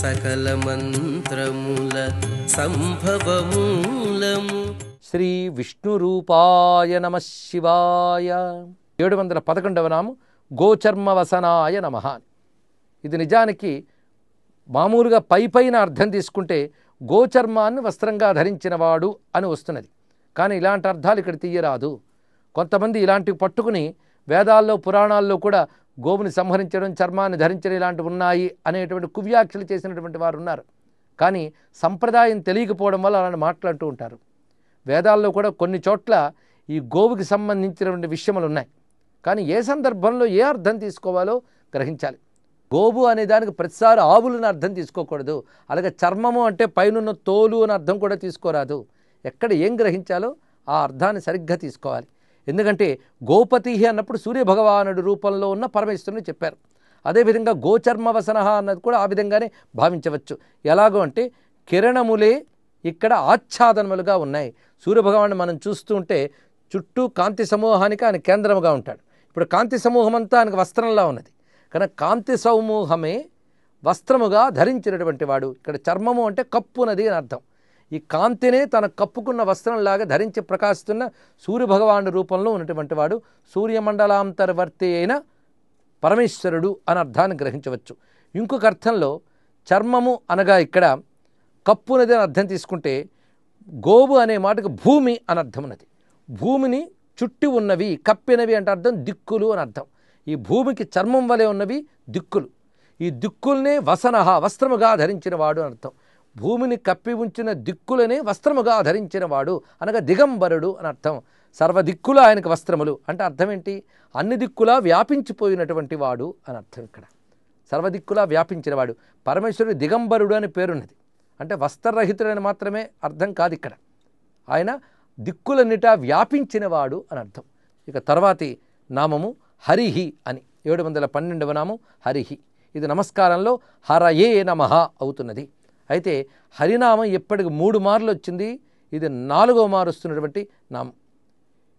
సకల మంత్రముల సంభవమూలము. శ్రీ విష్ణురూపాయ నమ శివాయ. ఏడు వందల పదకొండవ నామం గోచర్మవసనాయ నమ. ఇది నిజానికి మామూలుగా పై పైన అర్థం తీసుకుంటే గోచర్మాన్ని వస్త్రంగా ధరించినవాడు అని వస్తున్నది. కానీ ఇలాంటి అర్థాలు ఇక్కడ తీయరాదు. కొంతమంది ఇలాంటివి పట్టుకుని వేదాల్లో పురాణాల్లో కూడా గోవుని సంహరించడం చర్మాన్ని ధరించడం ఇలాంటివి ఉన్నాయి అనేటువంటి కువ్యాఖ్యలు చేసినటువంటి వారు ఉన్నారు. కానీ సంప్రదాయం తెలియకపోవడం వల్ల అలాంటి మాట్లాడుతూ ఉంటారు. వేదాల్లో కూడా కొన్ని చోట్ల ఈ గోవుకి సంబంధించినటువంటి విషయములు ఉన్నాయి. కానీ ఏ సందర్భంలో ఏ అర్థం తీసుకోవాలో గ్రహించాలి. గోవు అనే దానికి ప్రతిసారి ఆవులను అర్థం తీసుకోకూడదు. అలాగే చర్మము అంటే పైనున్న తోలు అని అర్థం కూడా తీసుకోరాదు. ఎక్కడ ఏం గ్రహించాలో ఆ అర్థాన్ని సరిగ్గా తీసుకోవాలి. ఎందుకంటే గోపతి అన్నప్పుడు సూర్యభగవానుడి రూపంలో ఉన్న పరమేశ్వరుని చెప్పారు. అదేవిధంగా గోచర్మవసన అన్నది కూడా ఆ విధంగానే భావించవచ్చు. ఎలాగో అంటే కిరణములే ఇక్కడ ఆచ్ఛాదనములుగా ఉన్నాయి. సూర్యభగవాన్ని మనం చూస్తూ ఉంటే చుట్టూ కాంతి సమూహానికి ఆయన కేంద్రముగా ఉంటాడు. ఇప్పుడు కాంతి సమూహం అంతా ఆయనకు వస్త్రంలా ఉన్నది. కానీ కాంతి సమూహమే వస్త్రముగా ధరించినటువంటి వాడు. ఇక్కడ చర్మము అంటే కప్పునది అని అర్థం. ఈ కాంతినే తన కప్పుకున్న వస్త్రంలాగా ధరించి ప్రకాశిస్తున్న సూర్యభగవాను రూపంలో ఉన్నటువంటి వాడు సూర్యమండలాంతర్వర్తి అయిన పరమేశ్వరుడు అని అర్థాన్ని గ్రహించవచ్చు. ఇంకొక అర్థంలో చర్మము అనగా ఇక్కడ కప్పునది అని అర్థం తీసుకుంటే గోవు అనే మాటకు భూమి అని అర్థం ఉన్నది. భూమిని చుట్టి ఉన్నవి కప్పినవి అంటే అర్థం దిక్కులు అని అర్థం. ఈ భూమికి చర్మం వలె ఉన్నవి దిక్కులు. ఈ దిక్కుల్నే వసనహ వస్త్రముగా ధరించిన వాడు అని అర్థం. భూమిని కప్పి ఉంచిన దిక్కులనే వస్త్రముగా ధరించిన వాడు అనగా దిగంబరుడు అని అర్థం. సర్వదిక్కుల ఆయనకు వస్త్రములు అంటే అర్థం ఏంటి అన్ని దిక్కులా వ్యాపించిపోయినటువంటి వాడు అని అర్థం ఇక్కడ. సర్వదిక్కులా వ్యాపించినవాడు. పరమేశ్వరుడు దిగంబరుడు అని పేరున్నది. అంటే వస్త్రరహితుడని మాత్రమే అర్థం కాదు ఇక్కడ. ఆయన దిక్కులన్నిటా వ్యాపించినవాడు అని అర్థం. ఇక తర్వాతి నామము హరిహి అని. ఏడు వందల పన్నెండవ నామం హరిహి. ఇది నమస్కారంలో హరయే నమః అవుతున్నది. అయితే హరినామం ఇప్పటికి మూడు మార్లు వచ్చింది? ఇది నాలుగవ మారు వస్తున్నటువంటి నామం.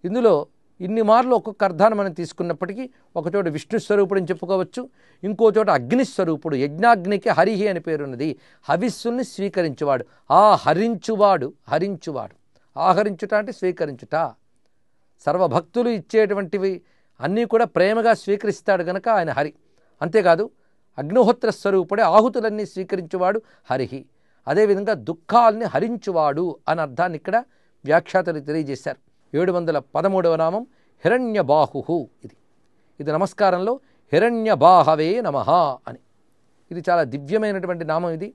ఇందులో ఇన్ని మార్లు ఒక్కొక్క అర్థాన్ని మనం తీసుకున్నప్పటికీ ఒకచోట విష్ణు స్వరూపుడు అని చెప్పుకోవచ్చు. ఇంకో చోట అగ్ని స్వరూపుడు యజ్ఞాగ్నికి హరిహి అని పేరున్నది. హవిస్సుల్ని స్వీకరించువాడు. ఆ హరించువాడు హరించువాడు. ఆహరించుట అంటే స్వీకరించుట. సర్వభక్తులు ఇచ్చేటువంటివి అన్నీ కూడా ప్రేమగా స్వీకరిస్తాడు గనక ఆయన హరి. అంతేకాదు అగ్నిహోత్ర స్వరూపుడే ఆహుతులన్నీ స్వీకరించువాడు హరిహి. అదేవిధంగా దుఃఖాల్ని హరించువాడు అని అర్థాన్ని ఇక్కడ వ్యాఖ్యాతలు తెలియజేశారు. ఏడు వందల పదమూడవ నామం హిరణ్యబాహు ఇది. ఇది నమస్కారంలో హిరణ్యబాహవే నమ అని. ఇది చాలా దివ్యమైనటువంటి నామం ఇది.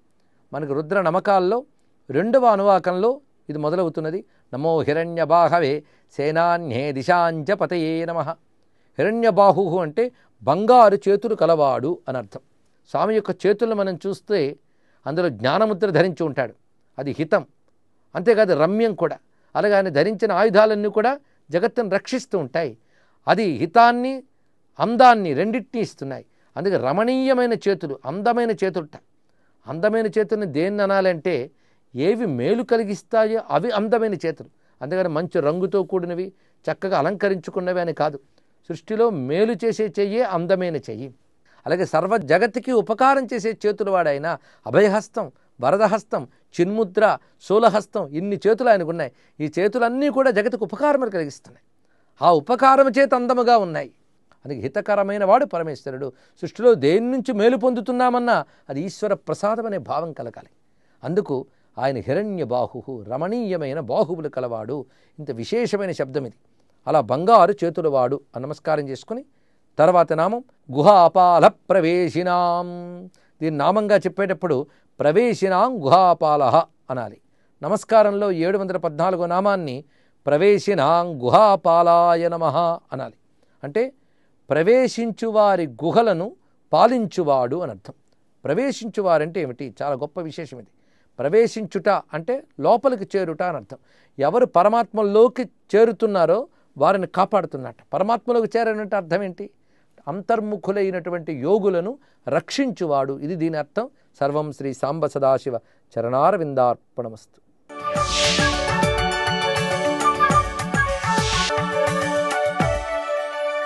మనకు రుద్ర నమకాల్లో రెండవ అనువాకంలో ఇది మొదలవుతున్నది. నమో హిరణ్యబాహవే సేనాన్యే దిశాంచ పతయే నమ. హిరణ్యబాహు అంటే బంగారు చేతులు కలవాడు అని అర్థం. స్వామి యొక్క చేతులు మనం చూస్తే అందులో జ్ఞానముద్ర ధరించి ఉంటాడు. అది హితం. అంతేకాదు రమ్యం కూడా. అలాగే ఆయన ధరించిన ఆయుధాలన్నీ కూడా జగత్తును రక్షిస్తూ ఉంటాయి. అది హితాన్ని అందాన్ని రెండింటినీ ఇస్తున్నాయి. అందుకే రమణీయమైన చేతులు అందమైన చేతులుట. అందమైన చేతుల్ని దేన్ని అనాలంటే ఏవి మేలు కలిగిస్తాయో అవి అందమైన చేతులు. అందుకని మంచి రంగుతో కూడినవి చక్కగా అలంకరించుకున్నవి అని కాదు. సృష్టిలో మేలు చేసే చెయ్యే అందమైన చెయ్యి. అలాగే సర్వ జగత్తుకి ఉపకారం చేసే చేతులు వాడైన అభయహస్తం వరదహస్తం చిన్ముద్ర శూలహస్తం ఇన్ని చేతులు ఆయనకు ఉన్నాయి. ఈ చేతులన్నీ కూడా జగత్తుకు ఉపకారములు కలిగిస్తున్నాయి. ఆ ఉపకారం చేత అందముగా ఉన్నాయి. అందుకే హితకరమైన వాడు పరమేశ్వరుడు. సృష్టిలో దేని నుంచి మేలు పొందుతున్నామన్నా అది ఈశ్వర ప్రసాదం అనే భావం కలగాలి. అందుకు ఆయన హిరణ్య బాహు రమణీయమైన బాహువులు కలవాడు. ఇంత విశేషమైన శబ్దం ఇది అలా బంగారు చేతుల వాడు నమస్కారం చేసుకుని తర్వాత నామం గుహాపాల ప్రవేశినాం దీని నామంగా చెప్పేటప్పుడు ప్రవేశినాం గుహాపాల అనాలి. నమస్కారంలో ఏడు వందల పద్నాలుగో నామాన్ని ప్రవేశినాం గుహాపాలాయ నమ అనాలి. అంటే ప్రవేశించువారి గుహలను పాలించువాడు అని అర్థం. ప్రవేశించువారంటే ఏమిటి? చాలా గొప్ప విశేషం ఇది. ప్రవేశించుట అంటే లోపలికి చేరుట అని అర్థం. ఎవరు పరమాత్మలోకి చేరుతున్నారో వారిని కాపాడుతున్నట్ట. పరమాత్మలోకి చేరనంటే అర్థం ఏంటి? అంతర్ముఖులైనటువంటి యోగులను రక్షించువాడు. ఇది దీని అర్థం. సర్వం శ్రీ సాంబ సదాశివ చరణారవిందార్పణమస్తు.